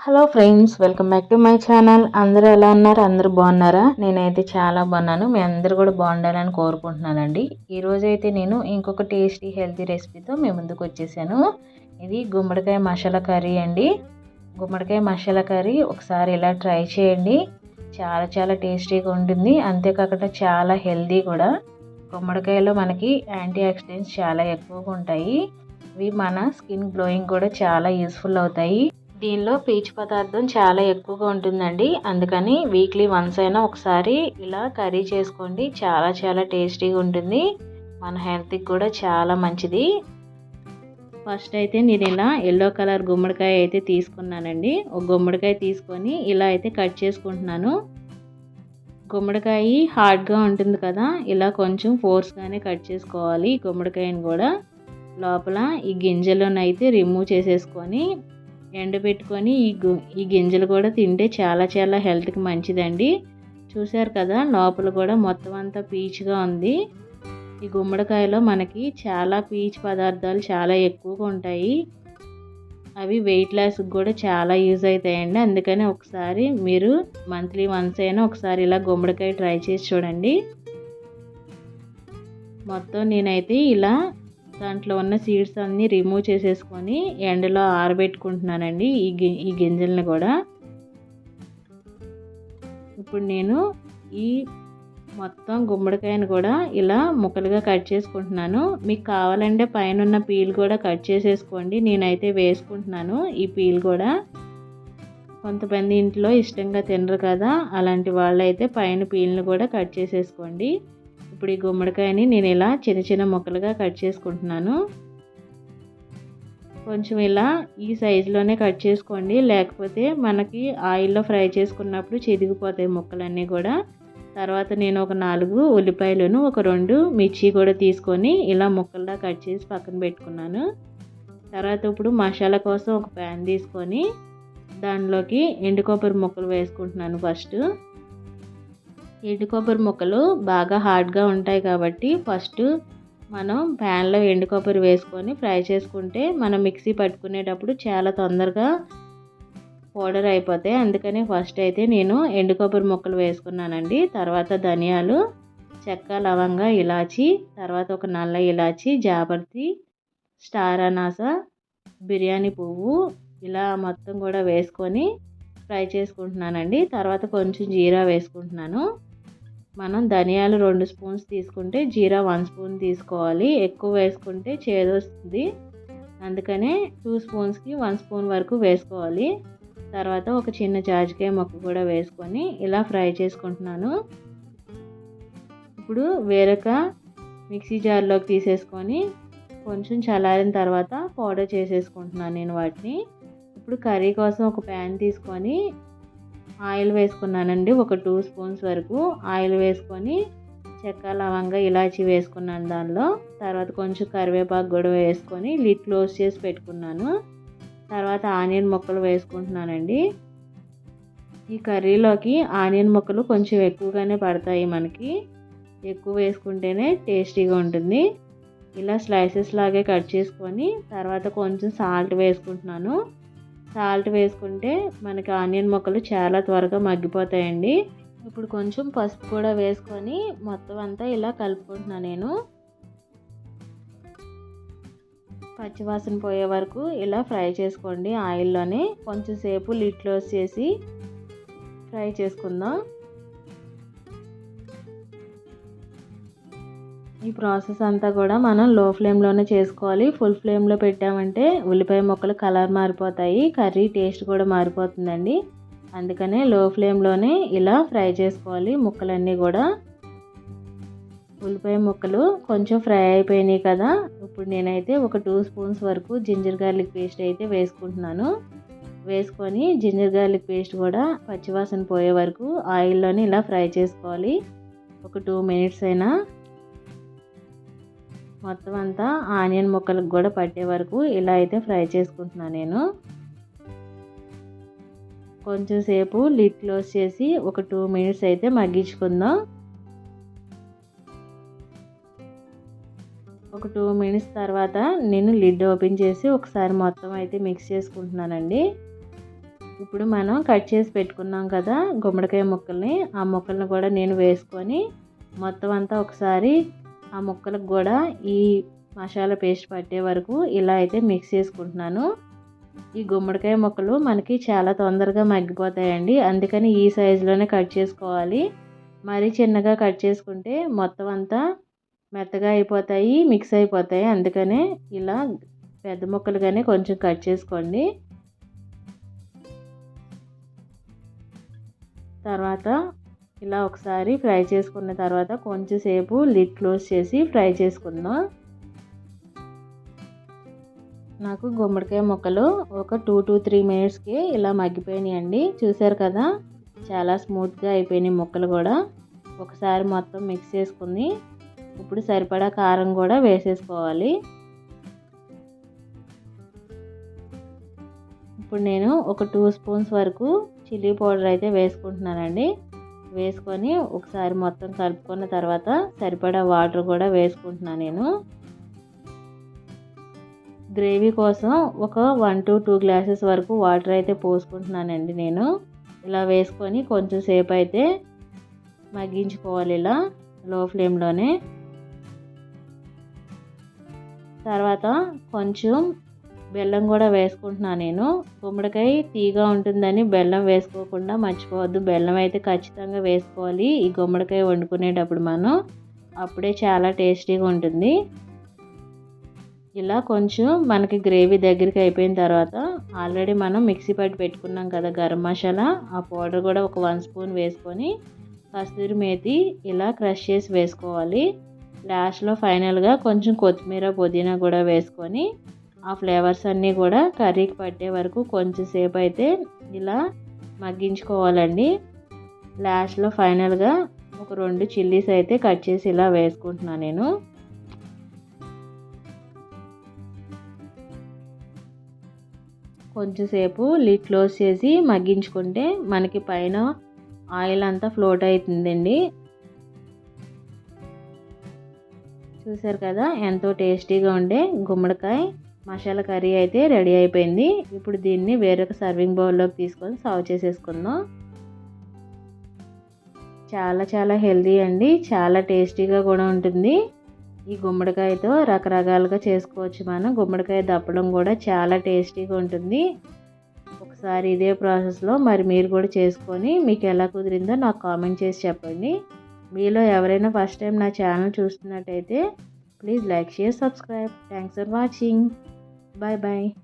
Hello friends welcome back to my channel అందరూ ఎలా ఉన్నారు? అందరూ బాగున్నారా? నేనైతే చాలా బాగున్నాను. మీ అందరూ కూడా బాగుండాలని కోరుకుంటున్నానండి. ఈరోజు అయితే నేను ఇంకొక టేస్టీ హెల్తీ రెసిపీతో మీ ముందుకు వచ్చేసాను. ఇది గుమ్మడికాయ మసాలా కర్రీ అండి. గుమ్మడికాయ మసాలా కర్రీ ఒకసారి ఇలా ట్రై చేయండి. చాలా చాలా టేస్టీగా ఉంటుంది. అంతేకాకుండా చాలా హెల్తీ కూడా. గుమ్మడికాయలో మనకి యాంటీ ఆక్సిడెంట్స్ చాలా ఎక్కువగా ఉంటాయి. ఇవి మన స్కిన్ గ్లోయింగ్ కూడా చాలా యూస్ఫుల్ అవుతాయి. దీనిలో పీచు పదార్థం చాలా ఎక్కువగా ఉంటుందండి. అందుకని వీక్లీ వన్స్ అయినా ఒకసారి ఇలా కర్రీ చేసుకోండి. చాలా చాలా టేస్టీగా ఉంటుంది. మన హెల్త్కి కూడా చాలా మంచిది. ఫస్ట్ అయితే నేను ఇలా ఎల్లో కలర్ గుమ్మడికాయ అయితే తీసుకున్నానండి. ఒక గుమ్మడికాయ తీసుకొని ఇలా అయితే కట్ చేసుకుంటున్నాను. గుమ్మడికాయ హార్డ్గా ఉంటుంది కదా ఇలా కొంచెం ఫోర్స్గానే కట్ చేసుకోవాలి గుమ్మడికాయని కూడా. లోపల ఈ గింజలను రిమూవ్ చేసేసుకొని ఎండబెట్టుకొని ఈ గు ఈ గింజలు కూడా తింటే చాలా చాలా హెల్త్కి మంచిదండి. చూశారు కదా లోపల కూడా మొత్తం అంతా పీచుగా ఉంది. ఈ గుమ్మడికాయలో మనకి చాలా పీచు పదార్థాలు చాలా ఎక్కువగా ఉంటాయి. అవి వెయిట్ లాస్కి కూడా చాలా యూజ్ అవుతాయండి. అందుకని ఒకసారి మీరు మంత్లీ వన్స్ అయినా ఒకసారి ఇలా గుమ్మడికాయ ట్రై చేసి చూడండి. మొత్తం నేనైతే ఇలా దాంట్లో ఉన్న సీడ్స్ అన్నీ రిమూవ్ చేసేసుకొని ఎండలో ఆరబెట్టుకుంటున్నానండి ఈ గి ఈ గింజల్ని కూడా. ఇప్పుడు నేను ఈ మొత్తం గుమ్మడికాయను కూడా ఇలా ముక్కలుగా కట్ చేసుకుంటున్నాను. మీకు కావాలంటే పైన ఉన్న పీల్ కూడా కట్ చేసేసుకోండి. నేనైతే వేసుకుంటున్నాను ఈ పీల్ కూడా. కొంతమంది ఇంట్లో ఇష్టంగా తినరు కదా అలాంటి వాళ్ళైతే పైన పీల్ని కూడా కట్ చేసేసుకోండి. ఇప్పుడు ఈ గుమ్మడికాయని నేను ఇలా చిన్న చిన్న ముక్కలుగా కట్ చేసుకుంటున్నాను. కొంచెం ఇలా ఈ సైజులోనే కట్ చేసుకోండి. లేకపోతే మనకి ఆయిల్లో ఫ్రై చేసుకున్నప్పుడు చెదిగిపోతాయి ముక్కలన్నీ కూడా. తర్వాత నేను ఒక నాలుగు ఉల్లిపాయలను ఒక రెండు మిర్చి కూడా తీసుకొని ఇలా ముక్కల్లా కట్ చేసి పక్కన పెట్టుకున్నాను. తర్వాత ఇప్పుడు మసాలా కోసం ఒక ప్యాన్ తీసుకొని దానిలోకి ఎండు కొబ్బరి ముక్కలు వేసుకుంటున్నాను ఫస్ట్. ఎండు కొబ్బరి ముక్కలు బాగా హార్డ్గా ఉంటాయి కాబట్టి ఫస్ట్ మనం ప్యాన్లో ఎండు కొబ్బరి వేసుకొని ఫ్రై చేసుకుంటే మనం మిక్సీ పట్టుకునేటప్పుడు చాలా తొందరగా పౌడర్ అయిపోతాయి. అందుకని ఫస్ట్ అయితే నేను ఎండు కొబ్బరి ముక్కలు వేసుకున్నానండి. తర్వాత ధనియాలు చెక్క లవంగ ఇలాచి తర్వాత ఒక నల్ల ఇలాచి జాబర్తి స్టార్ అనాస బిర్యానీ పువ్వు ఇలా మొత్తం కూడా వేసుకొని ఫ్రై చేసుకుంటున్నానండి. తర్వాత కొంచెం జీరా వేసుకుంటున్నాను. మనం ధనియాలు రెండు స్పూన్స్ తీసుకుంటే జీరా వన్ స్పూన్ తీసుకోవాలి. ఎక్కువ వేసుకుంటే చేదొస్తుంది అందుకనే టూ స్పూన్స్కి వన్ స్పూన్ వరకు వేసుకోవాలి. తర్వాత ఒక చిన్న జాజికాయ మొక్క కూడా వేసుకొని ఇలా ఫ్రై చేసుకుంటున్నాను. ఇప్పుడు వేరొక మిక్సీ జార్లోకి తీసేసుకొని కొంచెం చల్లారిన తర్వాత పౌడర్ చేసేసుకుంటున్నాను నేను వాటిని. ఇప్పుడు కర్రీ కోసం ఒక ప్యాన్ తీసుకొని ఆయిల్ వేసుకున్నానండి. ఒక టూ స్పూన్స్ వరకు ఆయిల్ వేసుకొని చెక్క లవంగ ఇలాచి వేసుకున్నాను దానిలో. తర్వాత కొంచెం కరివేపాకు కూడా వేసుకొని లిడ్ క్లోజ్ చేసి పెట్టుకున్నాను. తర్వాత ఆనియన్ ముక్కలు వేసుకుంటున్నానండి. ఈ కర్రీలోకి ఆనియన్ ముక్కలు కొంచెం ఎక్కువగానే పడతాయి మనకి. ఎక్కువ వేసుకుంటేనే టేస్టీగా ఉంటుంది. ఇలా స్లైసెస్ లాగే కట్ చేసుకొని తర్వాత కొంచెం సాల్ట్ వేసుకుంటున్నాను. సాల్ట్ వేసుకుంటే మనకి ఆనియన్ ముక్కలు చాలా త్వరగా మగ్గిపోతాయండి. ఇప్పుడు కొంచెం పసుపు కూడా వేసుకొని మొత్తం అంతా ఇలా కలుపుకుంటున్నాను నేను. పచ్చివాసన పోయే వరకు ఇలా ఫ్రై చేసుకోండి ఆయిల్లోనే. కొంచెం సేపు లిడ్ క్లోజ్ చేసి ఫ్రై చేసుకుందాం. ఈ ప్రాసెస్ అంతా కూడా మనం లో ఫ్లేమ్లోనే చేసుకోవాలి. ఫుల్ ఫ్లేమ్లో పెట్టామంటే ఉల్లిపాయ ముక్కలు కలర్ మారిపోతాయి. కర్రీ టేస్ట్ కూడా మారిపోతుందండి. అందుకనే లో ఫ్లేమ్లోనే ఇలా ఫ్రై చేసుకోవాలి ముక్కలన్నీ కూడా. ఉల్లిపాయ ముక్కలు కొంచెం ఫ్రై అయిపోయినాయి కదా. ఇప్పుడు నేనైతే ఒక టూ స్పూన్స్ వరకు జింజర్ గార్లిక్ పేస్ట్ అయితే వేసుకుంటున్నాను. వేసుకొని జింజర్ గార్లిక్ పేస్ట్ కూడా పచ్చివాసన పోయే వరకు ఆయిల్లోనే ఇలా ఫ్రై చేసుకోవాలి. ఒక టూ మినిట్స్ అయినా మొత్తం అంతా ఆనియన్ ముక్కలకు కూడా పట్టే వరకు ఇలా అయితే ఫ్రై చేసుకుంటున్నాను నేను. కొంచెం సేపు లిడ్ క్లోజ్ చేసి ఒక టూ మినిట్స్ అయితే మగ్గించుకుందాం. ఒక టూ మినిట్స్ తర్వాత నేను లిడ్ ఓపెన్ చేసి ఒకసారి మొత్తం అయితే మిక్స్ చేసుకుంటున్నానండి. ఇప్పుడు మనం కట్ చేసి పెట్టుకున్నాం కదా గుమ్మడికాయ ముక్కల్ని ఆ ముక్కల్ని కూడా నేను వేసుకొని మొత్తం అంతా ఒకసారి ఆ ముక్కలకు కూడా ఈ మసాలా పేస్ట్ పట్టే వరకు ఇలా అయితే మిక్స్ చేసుకుంటున్నాను. ఈ గుమ్మడికాయ ముక్కలు మనకి చాలా తొందరగా మగ్గిపోతాయండి. అందుకని ఈ సైజులోనే కట్ చేసుకోవాలి. మరీ చిన్నగా కట్ చేసుకుంటే మొత్తం అంతా మెత్తగా అయిపోతాయి మిక్స్ అయిపోతాయి. అందుకనే ఇలా పెద్ద ముక్కలుగానే కొంచెం కట్ చేసుకోండి. తర్వాత ఇలా ఒకసారి ఫ్రై చేసుకున్న తర్వాత కొంచెం సేపు లిడ్ క్లోజ్ చేసి ఫ్రై చేసుకుందాం. నాకు గుమ్మడికాయ ముక్కలు ఒక టూ టు త్రీ మినిట్స్కి ఇలా మగ్గిపోయినాయండి. చూసారు కదా చాలా స్మూత్గా అయిపోయినాయి ముక్కలు కూడా. ఒకసారి మొత్తం మిక్స్ చేసుకుని ఇప్పుడు సరిపడా కారం కూడా వేసేసుకోవాలి. ఇప్పుడు నేను ఒక టూ స్పూన్స్ వరకు చిల్లీ పౌడర్ అయితే వేసుకుంటున్నానండి. వేసుకొని ఒకసారి మొత్తం కలుపుకున్న తర్వాత సరిపడా వాటర్ కూడా వేసుకుంటున్నాను నేను. గ్రేవీ కోసం ఒక వన్ టు టూ గ్లాసెస్ వరకు వాటర్ అయితే పోసుకుంటున్నానండి నేను. ఇలా వేసుకొని కొంచెం సేపు అయితే మగ్గించుకోవాలి ఇలా లో ఫ్లేమ్లోనే. తర్వాత కొంచెం బెల్లం కూడా వేసుకుంటున్నాను నేను. గుమ్మడికాయ తీగా ఉంటుందని బెల్లం వేసుకోకుండా మర్చిపోవద్దు. బెల్లం అయితే ఖచ్చితంగా వేసుకోవాలి. ఈ గుమ్మడికాయ వండుకునేటప్పుడు మనం అప్పుడే చాలా టేస్టీగా ఉంటుంది. ఇలా కొంచెం మనకి గ్రేవీ దగ్గరికి అయిపోయిన తర్వాత ఆల్రెడీ మనం మిక్సీ పట్టి పెట్టుకున్నాం కదా గరం మసాలా. ఆ పౌడర్ కూడా ఒక వన్ స్పూన్ వేసుకొని కస్తూరి మేతి ఇలా క్రష్ చేసి వేసుకోవాలి. లాస్ట్లో ఫైనల్గా కొంచెం కొత్తిమీర పుదీనా కూడా వేసుకొని ఆ ఫ్లేవర్స్ అన్నీ కూడా కర్రీకి పట్టే వరకు కొంచెం సేపు అయితే ఇలా మగ్గించుకోవాలండి. లాస్ట్లో ఫైనల్గా ఒక రెండు చిల్లీస్ అయితే కట్ చేసి ఇలా వేసుకుంటున్నాను నేను. కొంచెంసేపు లిడ్ క్లోజ్ చేసి మగ్గించుకుంటే మనకి పైన ఆయిల్ అంతా ఫ్లోట్ అవుతుందండి. చూసారు కదా ఎంతో టేస్టీగా ఉండే గుమ్మడికాయ. మసాలా కర్రీ అయితే రెడీ అయిపోయింది. ఇప్పుడు దీన్ని వేరొక సర్వింగ్ బౌల్లోకి తీసుకొని సర్వ్ చేసేసుకుందాం. చాలా చాలా హెల్దీ అండి. చాలా టేస్టీగా కూడా ఉంటుంది. ఈ గుమ్మడికాయతో రకరకాలుగా చేసుకోవచ్చు మనం. గుమ్మడికాయ దప్పడం కూడా చాలా టేస్టీగా ఉంటుంది. ఒకసారి ఇదే ప్రాసెస్లో మరి మీరు కూడా చేసుకొని మీకు ఎలా కుదిరిందో నాకు కామెంట్ చేసి చెప్పండి. మీలో ఎవరైనా ఫస్ట్ టైం నా ఛానల్ చూస్తున్నట్టయితే please like share subscribe. Thanks for watching. Bye bye.